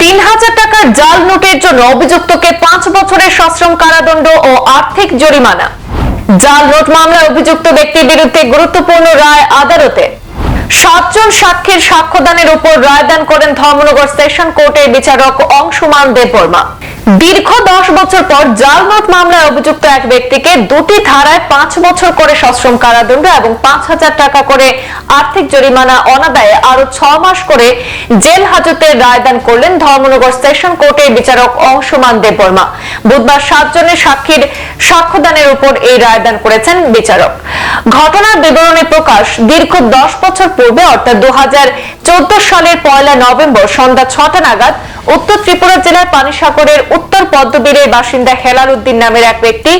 তিন হাজার টাকার জাল নোটের জন্য অভিযুক্তকে পাঁচ বছরের সশ্রম কারাদণ্ড ও আর্থিক জরিমানা। জাল নোট মামলায় অভিযুক্ত ব্যক্তির বিরুদ্ধে গুরুত্বপূর্ণ রায় আদালতে। সাতজন সাক্ষীর সাক্ষ্যদানের উপর রায়দান করেন ধর্মনগর সেশন কোর্টের বিচারক অংশুমান দেববর্মা। দীর্ঘ দশ বছর পর জাল নোট মামলায় অভিযুক্ত এক ব্যক্তিকে দুটি ধারায় পাঁচ বছর করে সশ্রম কারাদণ্ড এবং পাঁচ হাজার টাকা করে আর্থিক জরিমানা অনাদায়ে আরও ছ মাস করে জেল হাজতের রায়দান করলেন ধর্মনগর সেশন কোর্টের বিচারক অংশুমান দেববর্মা। বুধবার সাতজনের সাক্ষীর সাক্ষ্যদানের উপর এই রায়দান করেছেন বিচারক। ঘটনার বিবরণী প্রকাশ দীর্ঘ দশ বছর পূর্বে, অর্থাৎ দু হাজার সালের পয়লা নভেম্বর সন্ধ্যা ছটা নাগাদ উত্তর ত্রিপুরা জেলার পানিসাগরের উত্তর পদ্মবীরের বাসিন্দা হেলাল উদ্দিন নামের এক ব্যক্তি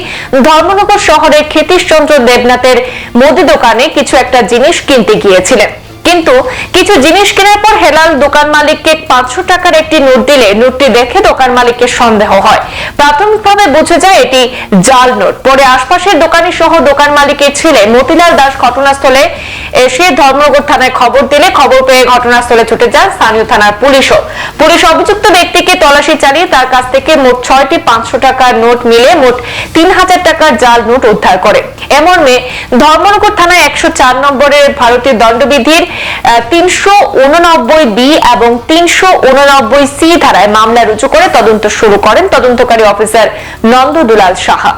ধর্মনগর শহরের ক্ষিতীশচন্দ্র দেবনাথের মুদি দোকানে কিছু একটা জিনিস কিনতে গিয়েছিলেন। কিন্তু কিছু জিনিস কেনার পর হেলাল দোকান মালিককে পাঁচশো টাকার একটি নোট দিলে, নোটটি দেখে দোকান মালিকের সন্দেহ হয়। প্রাথমিকভাবে বুঝে যায় এটি জাল নোট। পরে আশপাশের দোকানি সহ দোকান মালিকের ছেলে মতিলাল দাস ঘটনাস্থলে এসে ধর্মনগর থানায় খবর দিলে খবর পেয়ে ঘটনাস্থলে ছুটে যান স্থানীয় থানার পুলিশও। পুলিশ অভিযুক্ত ব্যক্তিকে তল্লাশি চালিয়ে তার কাছ থেকে মোট ছয়টি পাঁচশো টাকার নোট মিলে মোট তিন হাজার টাকার জাল নোট উদ্ধার করে। এমর্মে ধর্মনগর থানায় একশো চার নম্বরের ভারতীয় দণ্ডবিধির তিনশো উননব্বই বি এবং তিনশো উননব্বই সি ধারায় মামলা রুজু করে তদন্ত শুরু করেন তদন্তকারী অফিসার নন্দ দুলাল সাহা।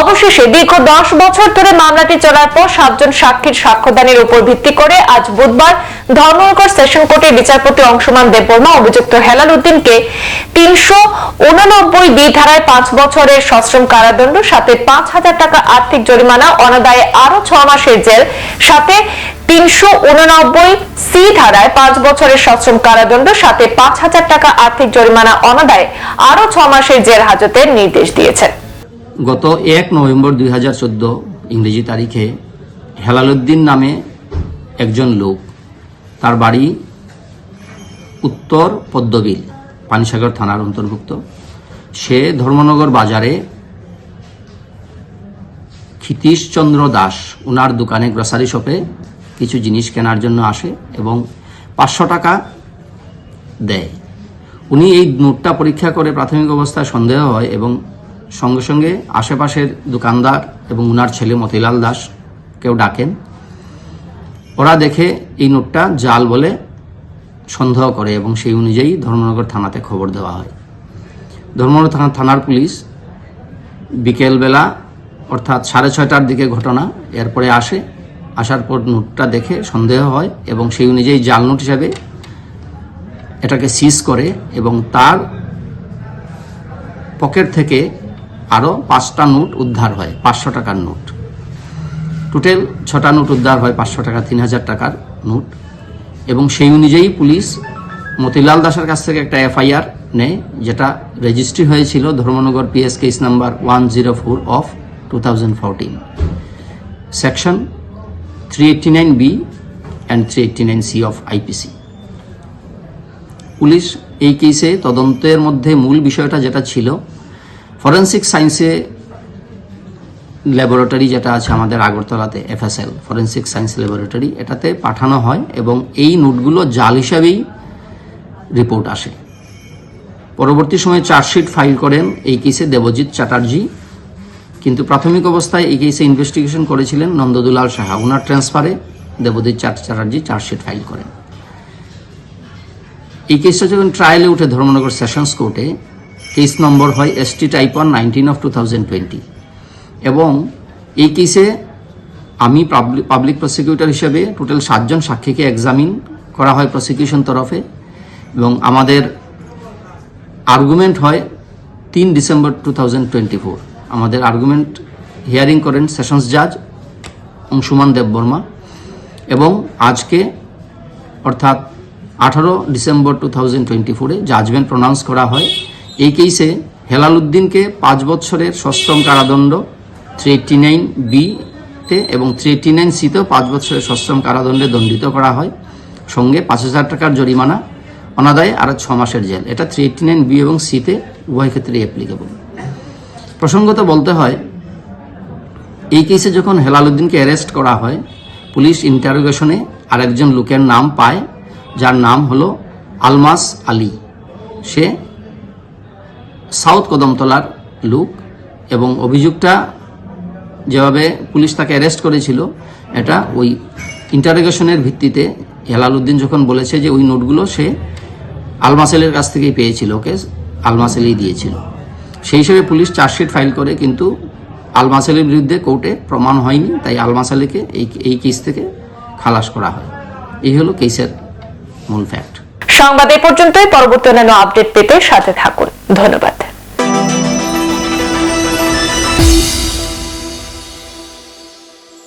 অবশেষে দীর্ঘ দশ বছর ধরে মামলাটি চলার পর সাতজন সাক্ষীর সাক্ষ্যদানের উপর ভিত্তি করে আজ বুধবার ধর্মনগর সেশন কোর্টের বিচারপতি অংশমান দেববর্মা অভিযুক্ত হেলাল উদ্দিনকে তিনশো উননব্বই বি ধারায় পাঁচ বছরের সশ্রম কারাদণ্ড, সাথে পাঁচ হাজার টাকা আর্থিক জরিমানা, অনাদায়ে আরও ছ মাসের জেল, সাথে তিনশো উননব্বই সি ধারায় পাঁচ বছরের সশ্রম কারাদণ্ড, সাথে পাঁচ হাজার টাকা আর্থিক জরিমানা, অনাদায়ে আরও ছ মাসের জেল হাজতের নির্দেশ দিয়েছেন। গত এক নভেম্বর দুই হাজার চোদ্দ ইংরেজি তারিখে হেলালুদ্দিন নামে একজন লোক তার বাড়ি উত্তর পদ্মবিল, পানিসাগর থানার অন্তর্ভুক্ত। সে ধর্মনগর বাজারে ক্ষিতীশচন্দ্র দাস ওনার দোকানে গ্রসারি শপে কিছু জিনিস কেনার জন্য আসে এবং পাঁচশো টাকা দেয়। উনি এই নোটটা পরীক্ষা করে প্রাথমিক অবস্থায় সন্দেহ হয় এবং সঙ্গে সঙ্গে আশেপাশের দোকানদার এবং উনার ছেলে মতিলাল দাস কেউ ডাকেন। ওরা দেখে এই নোটটা জাল বলে সন্দেহ করে এবং সেই অনুযায়ী ধর্মনগর থানাতে খবর দেওয়া হয়। ধর্মনগর থানা থানার পুলিশ বিকেলবেলা অর্থাৎ সাড়ে ছয়টার দিকে ঘটনা এরপরে আসে। আসার পর নোটটা দেখে সন্দেহ হয় এবং সেই অনুযায়ী জাল নোট হিসাবে এটাকে সিজ করে এবং তার পকেট থেকে আরও পাঁচটা নোট উদ্ধার হয়, পাঁচশো টাকার নোট। টোটাল ছটা নোট উদ্ধার হয়, পাঁচশো টাকা, তিন হাজার টাকার নোট। এবং সেই অনুযায়ী পুলিশ মতিলাল দাসের কাছ থেকে একটা এফআইআর নেয়, যেটা রেজিস্ট্রি হয়েছিল Dharmanagar PS case number one zero four of two thousand fourteen section three eighty nine B and three eighty nine C of IPC police এই কেসে তদন্তের মধ্যে মূল বিষয়টা যেটা ছিল ফরেন্সিক সায়েন্সে ল্যাবরেটরি যেটা আছে আমাদের আগরতলাতে এফএসএল ফরেন্সিক সায়েন্স ল্যাবরেটরি এটাতে পাঠানো হয় এবং এই নোটগুলো জাল হিসাবেই রিপোর্ট আসে। পরবর্তী সময়ে চার্জশিট ফাইল করেন, এই কেসে দেবজিৎ চ্যাটার্জি। কিন্তু প্রাথমিক অবস্থায় এই কেসে ইনভেস্টিগেশন করেছিলেন নন্দদুলাল সাহা। ওনার ট্রান্সফারে দেবজিৎ চ্যাট- চ্যাটার্জি চার্জশিট ফাইল করেন। এই কেসটা যখন ট্রায়ালে উঠে ধর্মনগর সেশনস কোর্টে কেস নম্বর হয় ST type one nineteen of two thousand twenty এবং এই কেসে আমি পাবলিক প্রসিকিউটর হিসেবে টোটাল সাতজন সাক্ষীকে এক্সামিন করা হয় প্রসিকিউশন তরফে এবং আমাদের আর্গুমেন্ট হয় তিন December two thousand twenty four আমাদের আর্গুমেন্ট হিয়ারিং করেন সেশনস জাজ অংশুমান দেববর্মা এবং আজকে অর্থাৎ আঠারো ডিসেম্বর টু থাউজেন্ড টোয়েন্টি ফোরে জাজমেন্ট প্রনাউন্স করা হয়। এই কেসে হেলাল উদ্দিনকে পাঁচ বছরের সশ্রম কারাদণ্ড থ্রি এইট্টি নাইন বিতে এবং থ্রি নাইন সিতেও পাঁচ বছরের সশ্রম কারাদণ্ডে দণ্ডিত করা হয়। সঙ্গে পাঁচ হাজার টাকার জরিমানা, অনাদায়ে আরও ছ মাসের জেল। এটা থ্রি এইট্টি নাইন বি এবং সিতে উভয় ক্ষেত্রেই অ্যাপ্লিকেবল প্রসঙ্গত বলতে হয়, এই কেসে যখন হেলালুদ্দিনকে অ্যারেস্ট করা হয়, পুলিশ ইন্টারোগেশনে আরেকজন লোকের নাম পায়, যার নাম হলো আলমাস আলী। সে সাউথ কদমতলার লোক এবং অভিযোগটা যেভাবে পুলিশ তাকে অ্যারেস্ট করেছিল, এটা ওই ইন্টারোগেশনের ভিত্তিতে হেলাল উদ্দিন যখন বলেছে যে ওই নোটগুলো সে আলমাসেলের কাছ থেকেই পেয়েছিল, ওকে আলমাসেলেই দিয়েছিল। সেই হিসেবে পুলিশ চার্জশিট ফাইল করে কিন্তু আলমাসেলের বিরুদ্ধে কোর্টে প্রমাণ হয়নি, তাই আলমাসালেকে এই এই কেস থেকে খালাস করা হয়। এই হলো কেসের মূল ফ্যাক্ট সংবাদ এ পর্যন্তই। পরবর্তী অন্যান্য আপডেট পেতে সাথে থাকুন। ধন্যবাদ।